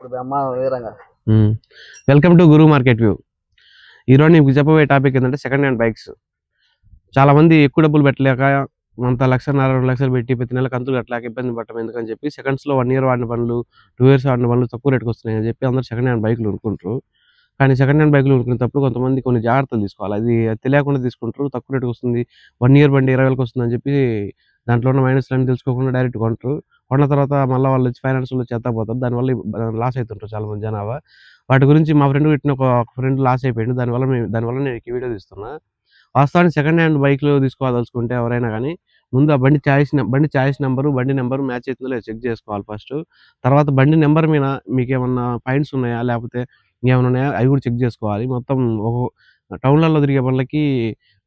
ఇప్పుడు welcome to Guru market view. ఈరోజు నీకు చెప్పబోయే టాపిక్ ఏంటంటే సెకండ్ హ్యాండ్ బైక్స్ చాలా మంది ఎక్కువ డబ్బులు పెట్టలేక అంత లక్షన్నర రెండు లక్షలు పెట్టి ప్రతి నెల కంతులు కట్టలేక ఇబ్బంది పడటం ఎందుకని చెప్పి సెకండ్స్లో వన్ ఇయర్ వాడిన పనులు టూ ఇయర్స్ వాడిన పనులు తక్కువ రేటుకి వస్తున్నాయని అని చెప్పి అందరూ సెకండ్ హ్యాండ్ బైకులు కొనుక్కుంటారు. కానీ సెకండ్ హ్యాండ్ బైకులు కొనుక్కునేటప్పుడు కొంతమంది కొన్ని జాగ్రత్తలు తీసుకోవాలి. అది తెలియకుండా తీసుకుంటారు తక్కువ రేటుకి వస్తుంది వన్ ఇయర్ బండి ఇరవై వేలకు వస్తుంది అని చెప్పి దాంట్లో ఉన్న మైనస్లు అన్ని తెలుసుకోకుండా డైరెక్ట్ కొంటారు కొన్న తర్వాత మళ్ళీ వాళ్ళు వచ్చి ఫైనాన్స్లో చేతపోతారు దానివల్ల లాస్ అవుతుంటారు చాలా మంది జనాభా. వాటి గురించి మా ఫ్రెండ్ పెట్టిన ఒక ఫ్రెండ్ లాస్ అయిపోయింది. దానివల్ల మేము దానివల్ల నేను ఈ వీడియో తీస్తున్నా. వాస్తవానికి సెకండ్ హ్యాండ్ బైక్లు తీసుకోవాలనుకుంటే ఎవరైనా కానీ ముందు ఆ బండి చాయిస్ బండి చాయిస్ నెంబరు బండి నెంబర్ మ్యాచ్ అవుతుందో లేదో చెక్ చేసుకోవాలి ఫస్ట్ తర్వాత బండి నెంబర్ మీద మీకు ఏమన్నా ఫైన్స్ ఉన్నాయా? లేకపోతే ఏమైనా ఉన్నాయా? అవి కూడా చెక్ చేసుకోవాలి. మొత్తం ఒక టౌన్లలో తిరిగే బండ్లకి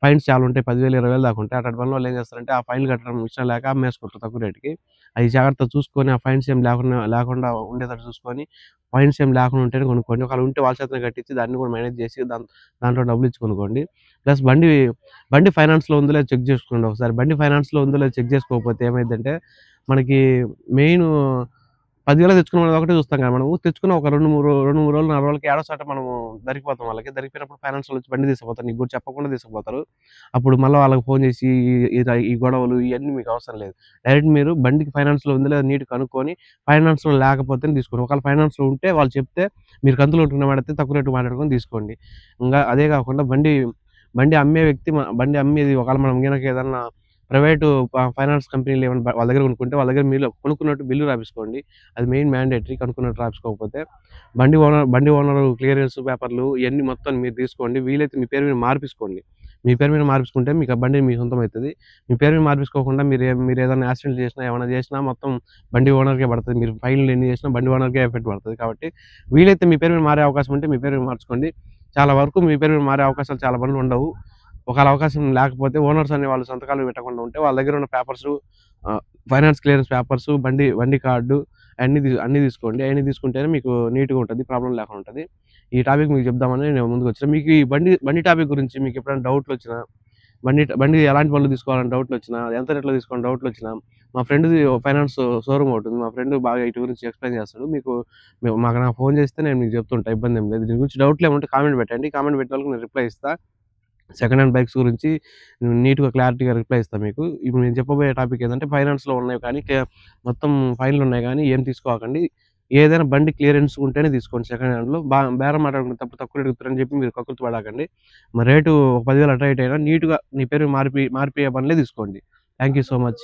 ఫైన్స్ చాలా ఉంటాయి. పదివేలు ఇరవై వేలు దాకా ఉంటాయి. అటు పనులు వాళ్ళు ఏం చేస్తారంటే ఆ ఫైన్ కట్టడం ఇష్టం లేక అమ్మేసుకుంటారు తక్కువ రేటుకి. అది జాగ్రత్త చూసుకొని ఆ ఫైన్స్ ఏం లేకుండా లేకుండా ఉండేటట్టు చూసుకొని ఫైన్స్ ఏం లేకుండా ఉంటేనే కొనుక్కోండి. ఒకవేళ ఉంటే వాళ్ళ చేతనే కట్టించి దాన్ని కూడా మేనేజ్ చేసి దాని దాంట్లో డబ్బులు ఇచ్చి కొనుక్కోండి. ప్లస్ బండి బండి ఫైనాన్స్లో ఉందో లేదో చెక్ చేసుకోండి ఒకసారి. బండి ఫైనాన్స్లో ఉందో లేదో చెక్ చేసుకోకపోతే ఏమైందంటే మనకి మెయిన్ పదివేలు తెచ్చుకున్న ఒకటే చూస్తాం కదా మనము. తెచ్చుకున్న ఒక రెండు మూడు రెండు మూడు రోజులు నాలుగు రోజులకి ఏడో సాట మనము దరికిపోతాం వాళ్ళకి. దరికిపోయినప్పుడు ఫైనాన్స్ వచ్చి బండి తీసుకుపోతారు. నీకు కూడా చెప్పకుండా తీసుకుపోతారు. అప్పుడు మళ్ళీ వాళ్ళకి ఫోన్ చేసి ఈ- ఈ- గొడవలు ఇవన్నీ మీకు అవసరం లేదు. డైరెక్ట్ మీరు బండికి ఫైనాన్స్లో ఉంది లేదా నీట్ కనుక్కొని ఫైనాన్స్లో లేకపోతే తీసుకోండి. ఒకవేళ ఫైనాన్స్లో ఉంటే వాళ్ళు చెప్తే మీరు కంతులు ఉంటున్న వాడితే తక్కువ రేటు మాట్లాడుకొని తీసుకోండి. ఇంకా అదే కాకుండా బండి బండి అమ్మే వ్యక్తి బండి అమ్మేది ఒకవేళ మనం కనుక ఏదన్నా ప్రైవేటు ఫైనాన్స్ కంపెనీలు ఏమైనా వాళ్ళ దగ్గర కొనుక్కుంటే వాళ్ళ దగ్గర మీరు కొనుక్కున్నట్టు బిల్లు రాపించుకోండి అది మెయిన్ మ్యాండేటరీ కనుక్కున్నట్టు రాపించుకోకపోతే బండి ఓనర్ బండి ఓనర్ క్లియరెన్స్ పేపర్లు ఇవన్నీ మొత్తం మీరు తీసుకోండి. వీలైతే మీ పేరు మీద మార్పించుకోండి మీ పేరు మీద మార్పించుకుంటే మీకు ఆ బండి మీ సొంతం అవుతుంది మీ పేరు మీద మార్పించుకోకుండా మీరు మీరు ఏదైనా యాక్సిడెంట్ చేసినా ఏమైనా చేసినా మొత్తం బండి ఓనర్కే పడుతుంది. మీరు ఫైన్లు ఎన్ని చేసినా బండి ఓనర్కే ఎఫెక్ట్ పడుతుంది కాబట్టి వీలైతే మీ పేరు మీద మారే అవకాశం ఉంటే మీ పేరు మీద మార్చుకోండి. చాలా వరకు మీ పేరు మీద మారే అవకాశాలు చాలా బండ్లు ఉండవు. ఒకవేళ అవకాశం లేకపోతే ఓనర్స్ అనే వాళ్ళు సంతకాలు పెట్టకుండా ఉంటే వాళ్ళ దగ్గర ఉన్న పేపర్స్ ఫైనాన్స్ క్లియరెన్స్ పేపర్స్ బండి బండి కార్డు అన్ని అన్ని తీసుకోండి. అన్ని తీసుకుంటేనే మీకు నీట్గా ఉంటుంది ప్రాబ్లం లేకుండా ఉంటుంది. ఈ టాపిక్ మీకు చెప్దామని నేను ముందుకు వచ్చిన. మీకు ఈ బండి బండి టాపిక్ గురించి మీకు ఎప్పుడైనా డౌట్లు వచ్చినా బండి బండి ఎలాంటి పనులు తీసుకోవాలని డౌట్లు వచ్చినా ఎంత రేట్లో తీసుకోవాలని డౌట్లు వచ్చినా మా ఫ్రెండ్ ఫైనాన్స్ షోరూమ్ ఉంటుంది మా ఫ్రెండ్ బాగా ఇటు గురించి ఎక్స్ప్లెయిన్ చేస్తాడు. మీకు మాకు నాకు ఫోన్ చేస్తే నేను మీకు చెప్తుంటా ఇబ్బంది ఏం లేదు. దీని గురించి డౌట్లు ఏమంటే కామెంట్ పెట్టండి. కామెంట్ పెట్టే వాళ్ళకి నేను రిప్లై ఇస్తా. సెకండ్ హ్యాండ్ బైక్స్ గురించి నీట్గా క్లారిటీగా రిప్లై ఇస్తాను మీకు. ఇప్పుడు నేను చెప్పబోయే టాపిక్ ఏంటంటే ఫైనాన్స్లో ఉన్నాయి కానీ మొత్తం ఫైన్లు ఉన్నాయి కానీ ఏం తీసుకోకండి. ఏదైనా బండి క్లియరెన్స్ ఉంటేనే తీసుకోండి సెకండ్ హ్యాండ్లో బా బేరం మాట్లాడుకుని తప్పు తక్కువ రేటు చెప్పి మీరు కక్కుర్తి పడకండి. మరి రేటు ఒక పదివేలు అటు ఇటు అయినా నీట్గా నీ పేరు మార్పి మార్పే పనులే తీసుకోండి. Thank you so much